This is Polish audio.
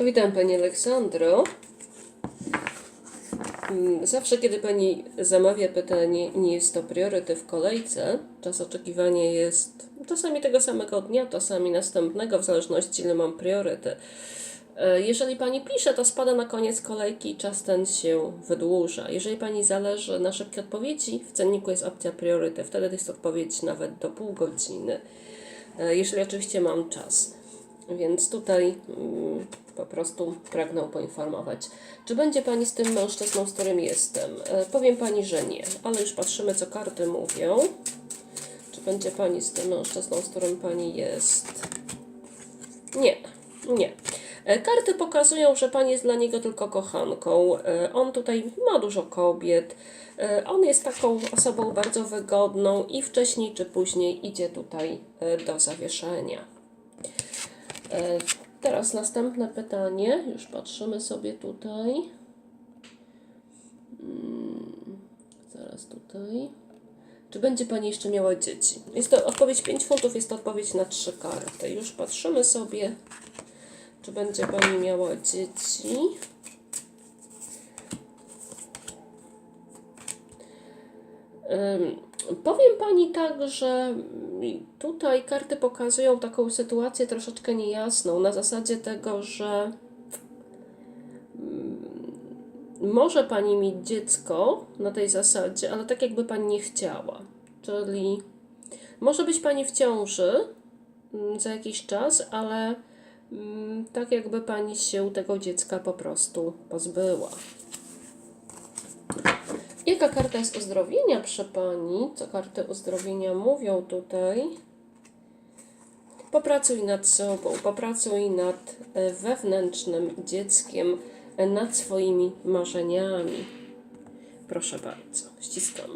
Witam Pani Aleksandro. Mm, Zawsze, kiedy Pani zamawia pytanie, nie jest to priorytet w kolejce. Czas oczekiwania jest czasami tego samego dnia, czasami następnego, w zależności ile mam priorytet. Jeżeli Pani pisze, to spada na koniec kolejki i czas ten się wydłuża. Jeżeli Pani zależy na szybkiej odpowiedzi, w cenniku jest opcja priorytet. Wtedy jest odpowiedź nawet do pół godziny. E, Jeżeli oczywiście mam czas. Więc tutaj mm, po prostu pragnę poinformować. Czy będzie Pani z tym mężczyzną, z którym jestem? E, powiem Pani, że nie, ale już patrzymy, co karty mówią. Czy będzie Pani z tym mężczyzną, z którym Pani jest? Nie, nie. E, Karty pokazują, że Pani jest dla niego tylko kochanką. E, On tutaj ma dużo kobiet. On jest taką osobą bardzo wygodną i wcześniej czy później idzie tutaj do zawieszenia. Teraz następne pytanie. Już patrzymy sobie tutaj. Mm, Zaraz tutaj. Czy będzie Pani jeszcze miała dzieci? Jest to odpowiedź 5 funtów, jest to odpowiedź na trzy karty. Już patrzymy sobie, czy będzie Pani miała dzieci. Ym, Powiem Pani tak, że tutaj karty pokazują taką sytuację troszeczkę niejasną, na zasadzie tego, że mm, może Pani mieć dziecko na tej zasadzie, ale tak jakby Pani nie chciała. Czyli może być Pani w ciąży mm, za jakiś czas, ale mm, tak jakby Pani się tego dziecka po prostu pozbyła. Jaka karta jest uzdrowienia przy Pani? Co karty uzdrowienia mówią tutaj? Popracuj nad sobą, popracuj nad e, wewnętrznym dzieckiem, e, nad swoimi marzeniami. Proszę bardzo, ściskam.